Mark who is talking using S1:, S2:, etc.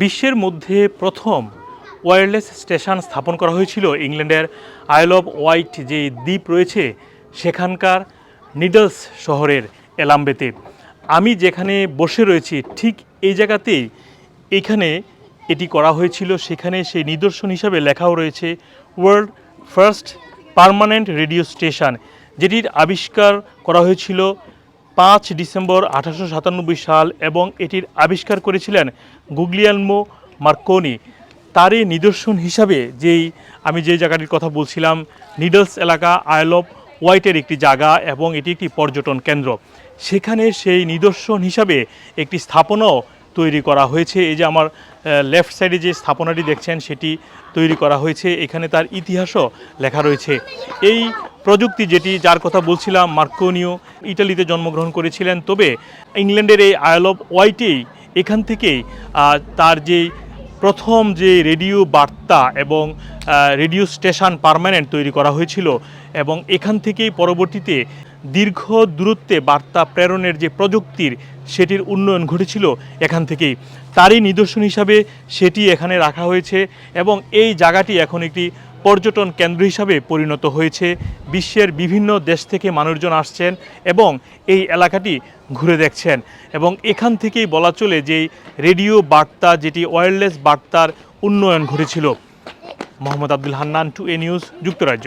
S1: বিশ্বের মধ্যে প্রথম ওয়্যারলেস স্টেশন স্থাপন করা হয়েছিল ইংল্যান্ডের আইল অফ ওয়াইট যে দ্বীপ রয়েছে, সেখানকার নিডলস শহরের এলাম্বেতে। আমি যেখানে বসে রয়েছি, ঠিক এই জায়গাতেই এখানে এটি করা হয়েছিল। সেখানে সেই নিদর্শন হিসাবে লেখাও রয়েছে, world first permanent radio station যেটির আবিষ্কার করা হয়েছিল পাঁচ ডিসেম্বর আঠারোশো সাতানব্বই সাল এবং এটির আবিষ্কার করেছিলেন গুগলিয়ানমো মার্কোনি। তারই নিদর্শন হিসাবে যেই আমি যে জায়গাটির কথা বলছিলাম, নিডলস এলাকা আয়ল অফ হোয়াইটের একটি জায়গা এবং এটি একটি পর্যটন কেন্দ্র। সেখানে সেই নিদর্শন হিসাবে একটি স্থাপনাও তৈরি করা হয়েছে। এই যে আমার লেফট সাইডে যে স্থাপনাটি দেখছেন, সেটি তৈরি করা হয়েছে। এখানে তার ইতিহাসও লেখা রয়েছে। এই প্রযুক্তি যেটি, যার কথা বলছিলাম মার্কোনিও ইটালিতে জন্মগ্রহণ করেছিলেন, তবে ইংল্যান্ডের এই আয়ল অফ ওয়াইটেই এখান থেকেই তার যেই প্রথম যে রেডিও বার্তা এবং রেডিও স্টেশন পারমানেন্ট তৈরি করা হয়েছিল এবং এখান থেকেই পরবর্তীতে দীর্ঘ দূরত্বে বার্তা প্রেরণের যে প্রযুক্তির সেটির উন্নয়ন ঘটেছিল এখান থেকেই। তারই নিদর্শন হিসাবে সেটি এখানে রাখা হয়েছে এবং এই জায়গাটি এখন একটি পর্যটন কেন্দ্র হিসাবে পরিণত হয়েছে। বিশ্বের বিভিন্ন দেশ থেকে মানুষজন আসছেন এবং এই এলাকাটি ঘুরে দেখছেন। এবং এখান থেকেই বলা চলে যে রেডিও বার্তা, যেটি ওয়্যারলেস বার্তার উন্নয়ন ঘটেছিল। Mohammad Abdul Hannan, two A news, যুক্তরাজ্য।